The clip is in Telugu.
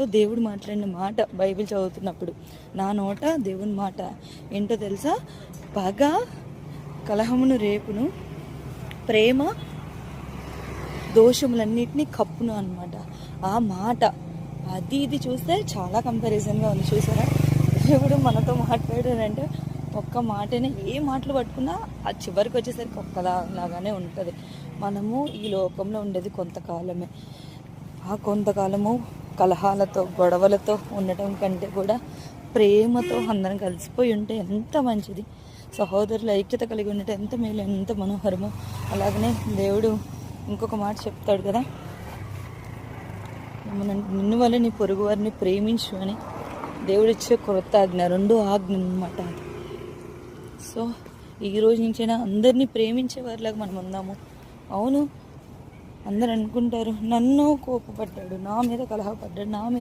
నాతో దేవుడు మాట్లాడిన మాట బైబిల్ చదువుతున్నప్పుడు. నా నోట దేవుని మాట. ఏంటో తెలుసా? పగ కలహమును రేపును ప్రేమ దోషములన్నిటినీ కప్పును అనమాట ఆ మాట అది ఇది చూస్తే చాలా కంపారిజన్గా ఉంది చూసారా? దేవుడు మనతో మాట్లాడాడంటే ఒక్క మాటనే ఏ మాటలు పట్టుకున్నా ఆ చివరికి వచ్చేసరికి ఒక్కలా లాగానే ఉంటుంది. మనము ఈ లోకంలో ఉండేది కొంతకాలమే. ఆ కొంతకాలము కలహాలతో గొడవలతో ఉండటం కంటే కూడా ప్రేమతో అందరం కలిసిపోయి ఉంటే ఎంత మంచిది. సహోదరుల ఐక్యత కలిగి ఉండటం ఎంత మేలు ఎంత మనోహరమో. అలాగనే దేవుడు ఇంకొక మాట చెప్తాడు కదా. మన నిన్ను వల్ల నీ పొరుగు వారిని ప్రేమించు అని దేవుడిచ్చే కొత్త ఆజ్ఞ రెండో ఆజ్ఞ అనమాట అది. సో ఈ రోజు నుంచైనా అందరినీ ప్రేమించే వారిలాగా మనం ఉందాము. అవును అందరు అనుకుంటారు నన్ను కోపపడ్డాడు. నా మీద కలహపడ్డాడు. నా మీద